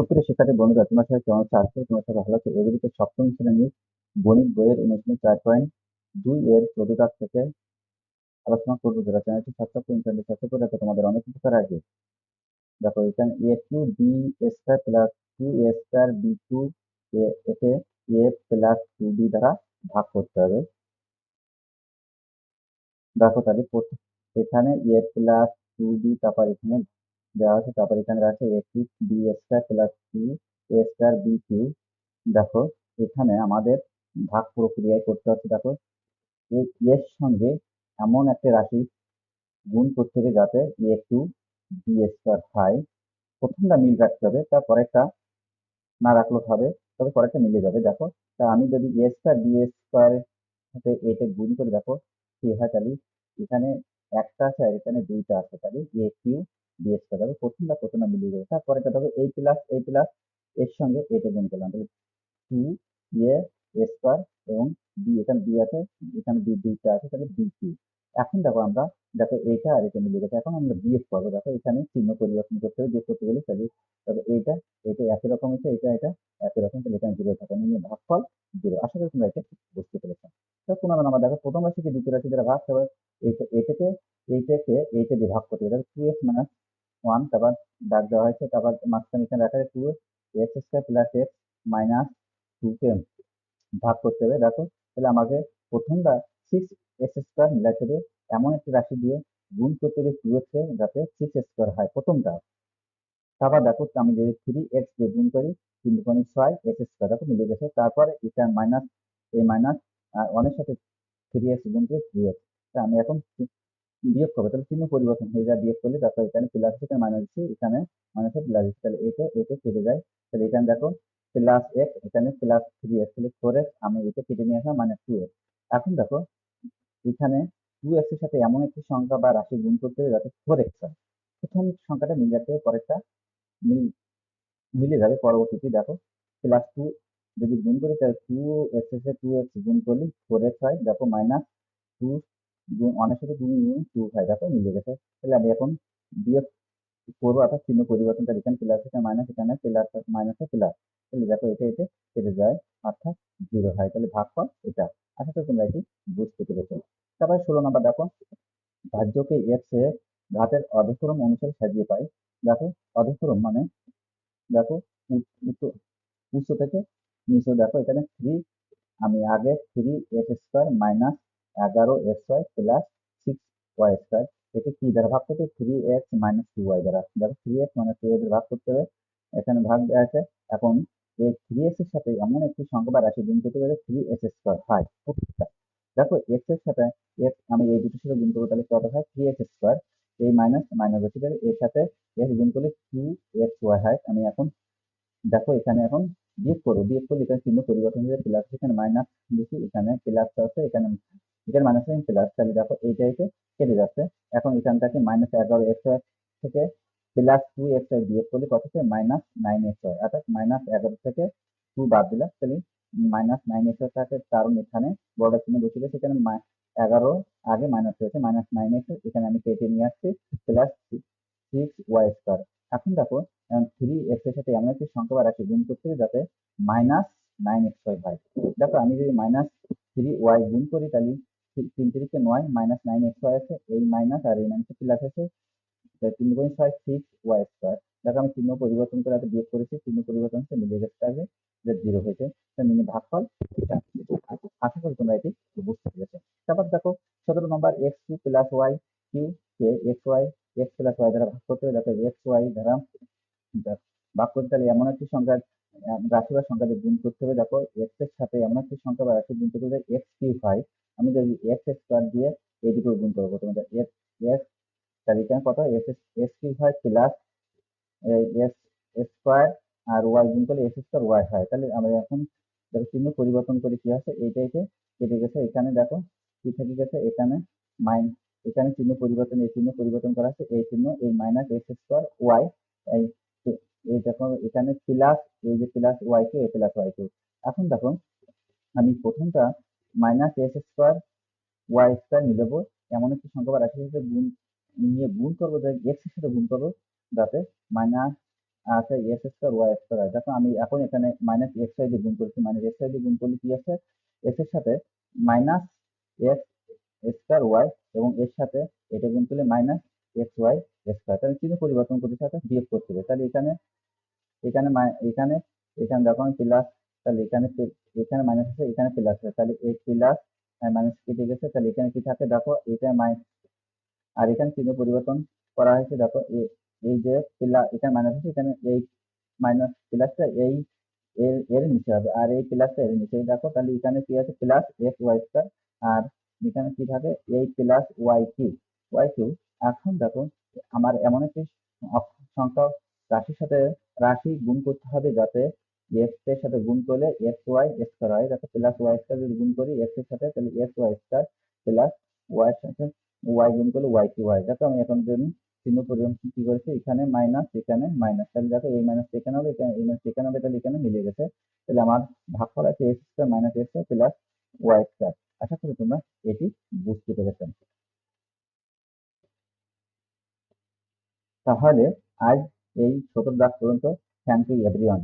সুপ্রিয় শিক্ষার্থী বন্ধুরা, তোমার সাথে কেমন আছো? আজকে তোমার সাথে ভালো আছে। এগুলিতে সপ্তম শ্রেণির গণিত বইয়ের অনুশীলন চার পয়েন্ট দুই এর চতুর্থাংশ থেকে আলোচনা করব যারা চ্যানেলটি সাবস্ক্রাইব করে চ্যানেলটি সাবস্ক্রাইব করে তোমাদের অনেক উপকার আসবে দেখো, এখানে A two B square plus two A square B two এতে এ প্লাস টু বি দ্বারা ভাগ করতে হবে। দেখো তাহলে এখানে এ প্লাস টু বি তারপর এখানে দেওয়া আছে। তারপর এখানে আছে A two B square plus two A square B cube দেখো, এখানে আমাদের ভাগ প্রক্রিয়ায় করতে হচ্ছে। দেখো এই এর সঙ্গে এমন একটা রাশি গুণ করতে হবে যাতে এ টু বি স্কয়ার হয়। প্রথমটা মিল রাখতে হবে তারপরেরটা না রাখলেও হবে, তবে পরেরটা মিলে যাবে। দেখো, তা আমি যদি এ স্কয়ার বি স্কয়ার সাথে এটা গুণ করে, দেখো কি হয় তাহলে এখানে একটা আছে আর এখানে দুইটা আছে। তাহলে এ কিউ বি স্কয়ার দেখো প্রথমটা প্রথমটা মিলিয়ে যাবে তারপরেটা দেখো এই প্লাস এই প্লাস এর সঙ্গে এটা গুণ করলাম। তাহলে টু এ স্কয়ার এবং বি এখানে বি আছে, এখানে বি দুইটা আছে, তাহলে বি কিউ এখন দেখো আমরা, দেখো এইটা আর এটা মিলে গেছে। এখন আমরা বিএফ করব। দেখো এখানে চিহ্ন পরিবর্তন করতে হবে, বিয়োগ করতে গেলে তাহলে তবে এইটা এটা একই রকম হচ্ছে এটা এটা একই রকম, তাহলে এখানে জিরো থাকে। নিয়ে ভাগফল জিরো আশা করি তোমরা এটা বুঝতে পেরেছ। তো পনেরো নম্বর দেখো প্রথম রাশিকে দ্বিতীয় রাশি দ্বারা ভাগ হবে এইটা এটাকে এইটাকে, এইটা দিয়ে ভাগ করতে হবে। টু এক্স মাইনাস ওয়ান তারপর দাগ দেওয়া হয়েছে, তারপর মাঝখানে এখানে রাখা two X square plus X minus two কে ভাগ করতে হবে। দেখো, তাহলে আমাকে প্রথমটা সিক্স এক্স স্কোয়ার মিলাতে হবে, এমন একটি রাশি দিয়ে গুণ করতে হবে টু এক্স যাতে সিক্স স্কোয়ার হয় প্রথমটা। তারপর দেখো, আমি যদি থ্রি এক্স দিয়ে গুণ করি, তিন দুগুণে ছয় এক্স স্কোয়ার দেখো মিলে গেছে। তারপরে এটা মাইনাস এই মাইনাস ওয়ানের সাথে থ্রি এক্স গুণ করে থ্রি এক্স আমি এখন বিয়োগ করবে। তাহলে চিহ্ন পরিবর্তন হয়ে যায় বিয়োগ করলে, তারপর এখানে প্লাস এখানে মাইনাস দিচ্ছি এখানে মাইনাসে প্লাস তাহলে এটা এটা কেটে যায়। তাহলে এখানে দেখো প্লাস এক্স এখানে প্লাস থ্রি এক্স তাহলে ফোর এক্স আমি এটা কেটে নিয়ে আসলাম মাইনাস টু এক্স এখন দেখো, এখানে টু এক্সের সাথে এমন একটি সংখ্যা বা রাশি গুণ করতে হবে যাতে ফোর এক্স হয়। প্রথম সংখ্যাটা মিলে যাচ্ছে, পরেরটা মিল, মিলে যাবে পরবর্তীতে। দেখো প্লাস টু যদি গুণ করি, তাহলে টু এক্সের টু এক্স গুণ করলে ফোর এক্স হয়। দেখো মাইনাস টু ওয়ানের সাথে দুই গুণ টু হয় দেখো মিলে গেছে। তাহলে আমি এখন বিয়োগ করব, অর্থাৎ চিহ্ন পরিবর্তন তাহলে এখানে প্লাস এখানে মাইনাস এখানে প্লাস মাইনাসে প্লাস তাহলে দেখো, এটা এটা কেটে যায়, অর্থাৎ জিরো হয়। তাহলে ভাগ ভাগফল এটা। আশা করি তোমরা এটি বুঝতে পেরেছ। তারপরে ষোলো নম্বর, দেখো ভাজ্যকে এক্স এ ঘাতের অধক্রম অনুসারে সাজিয়ে পাই। দেখো, অধক্রম মানে দেখো উচ্চ থেকে নিচে। দেখো, এখানে থ্রি আমি আগে থ্রি এক্স স্কোয়ার মাইনাস এগারো X Y plus six Y square একে কি? দ্বারা ভাগ করতে three X minus two Y দ্বারা। দেখো three X minus two Y ভাগ করতে হবে। এখানে ভাগ দেওয়া আছে। এখন এই থ্রি এক্সের সাথে এমন একটি সংখ্যা বা রাশি গুণ করতে পারে থ্রি এক্স স্কোয়ার হয় দেখো এক্সের সাথে এক্স আমি এই দুটোর সাথে গুণ করব, তাহলে কত হয়? থ্রি এক্স স্কোয়ার এই মাইনাস মাইনাস হচ্ছে এর সাথে এক্স গুণ করলে টু এক্স ওয়াই হয় আমি এখন দেখো, এখানে এখন বিয়োগ করব। বিয়োগ করলে এখানে চিহ্ন পরিবর্তন হয়ে প্লাস এখানে মাইনাস দিচ্ছি এখানে প্লাস আছে, এখানে এখানে মাইনাস প্লাস তাহলে দেখো এইটা এসে কেটে যাচ্ছে। এখন এখান থেকে মাইনাস এগারো এক্স থেকে প্লাস টু এক্স বিয়োগ করলে কত হচ্ছে? মাইনাস নাইন এক্স হয় অর্থাৎ মাইনাস এগারো থেকে টু বাদ দিলে তাহলে মাইনাস নাইন এক্স থাকে কারণ এখানে বড় চিহ্ন গেছে এখানে এগারো আগে মাইনাস হয়েছে। মাইনাস নাইন এক্স এখানে আমি কেটে নিয়ে আসছি। প্লাস সিক্স ওয়াই স্কোয়ার এখন দেখো থ্রি এক্সের সাথে এমন একটি সংখ্যা বা রাশি গুণ করতে যাতে মাইনাস নাইন এক্স হয়। দেখো, আমি যদি মাইনাস থ্রি ওয়াই গুণ করি, তাহলে তিন তিরিকে নয় মাইনাস নাইন এক্স ওয়াই আছে, এই মাইনাস আর এই মাইনাসে প্লাস আছে তিন গুণ ছয় সিক্স ওয়াই স্কোয়ার দেখো আমি চিহ্ন পরিবর্তন করে বিয়োগ করেছি, চিহ্ন পরিবর্তন হচ্ছে মিলে গেছে আগে যে জিরো হয়েছে মিনি ভাগফল এটা আশা করি তোমরা এটি বুঝতে পেরেছ। তারপর দেখো, সতেরো নম্বর X two plus Y cube কে X Y X plus Y দ্বারা ভাগ করতে হবে, দেখো এক্স ওয়াই দ্বারা ভাগ করতে তাহলে এমন একটি সংখ্যা, রাশি বা সংখ্যা গুণ করতে হবে, দেখো এক্সের সাথে এমন একটি সংখ্যা বা রাশি গুণ করতে হবে এক্স কিউ হয় আমি যদি এক্স স্কোয়ার দিয়ে এই দুটো গুণ করব, তোমাদের এক্স এক্স তাহলে এখানে কত এক্স এক্স কিউ হয়? প্লাস এক্স স্কোয়ার আর ওয়াই গুণ করলে এক্স স্কোয়ার ওয়াই হয়। তাহলে আমরা এখন দেখো চিহ্ন পরিবর্তন করে কি আছে এইটা এসে কেটে গেছে। এখানে দেখো কি থেকে গেছে? এখানে মাইন এখানে চিহ্ন পরিবর্তন, এই চিহ্ন পরিবর্তন করা আছে। এই চিহ্ন, এই মাইনাস এক্স স্কোয়ার ওয়াই এই দেখো এখানে প্লাস এই যে প্লাস ওয়াই কে প্লাস ওয়াই টু এখন দেখো আমি প্রথমটা minus X square Y square যাব। এমন একটি সংখ্যা বা রাশির সাথে গুণ, নিয়ে গুণ করব, যে এক্সের সাথে গুণ করব, যাতে মাইনাস আছে এক্স স্কোয়ার ওয়াই স্কোয়ার আছে দেখো আমি এখন এখানে মাইনাস এক্স ওয়াই দিয়ে গুণ করেছি। মাইনাস এক্স ওয়াই দিয়ে গুণ করলে কি আছে এক্সের সাথে মাইনাস এক্স স্কোয়ার ওয়াই এবং এর সাথে এটা গুণ করলে মাইনাস এক্স ওয়াই স্কোয়ার তাহলে চিহ্ন পরিবর্তন করতে সাথে বিয়োগ করতে হবে। তাহলে এখানে এখানে এখানে এখানে দেখো আমি প্লাস তাহলে এখানে এখানে মাইনাস আছে, এখানে প্লাস আছে। তাহলে এই প্লাস মাইনাস কেটে গেছে। তাহলে এখানে কি থাকে? দেখো, এটা মাইনাস আর এখানে চিহ্ন পরিবর্তন করা হয়েছে। দেখো, এ- এই যে প্লাস এখানে মাইনাস আছে, এখানে এই মাইনাস প্লাসটা এই এর এর নিচে হবে। আর এই প্লাসটা এর নিচে। দেখো, তাহলে এখানে কি আছে? প্লাস এক্স ওয়াই স্কোয়ার আর এখানে কি থাকে? এই plus Y cube Y cube এখন দেখো, আমার এমন একটি সংখ্যা রাশির সাথে রাশি গুণ করতে হবে যাতে এক্সের সাথে গুণ করলে এক্স ওয়াই স্কোয়ার হয়। দেখো প্লাস ওয়াই স্কোয়ার যদি গুণ করি এক্সের সাথে, তাহলে X Y square plus Y সাথে ওয়াই গুণ করলে ওয়াই কিউ হয় দেখো, আমি এখন যদি চিহ্ন পরিবর্তন কি করেছি? এখানে মাইনাস এখানে মাইনাস তাহলে দেখো, এই মাইনাস এখানে হবে এখানে এই মাইনাস এখানে হবে, তাহলে এখানে মিলে গেছে। তাহলে আমার ভাগফল আছে X square minus X plus Y square আশা করি তোমরা এটি বুঝতে পেরেছ। তাহলে আজ এই ছোট ক্লাস পর্যন্ত। Thank you everyone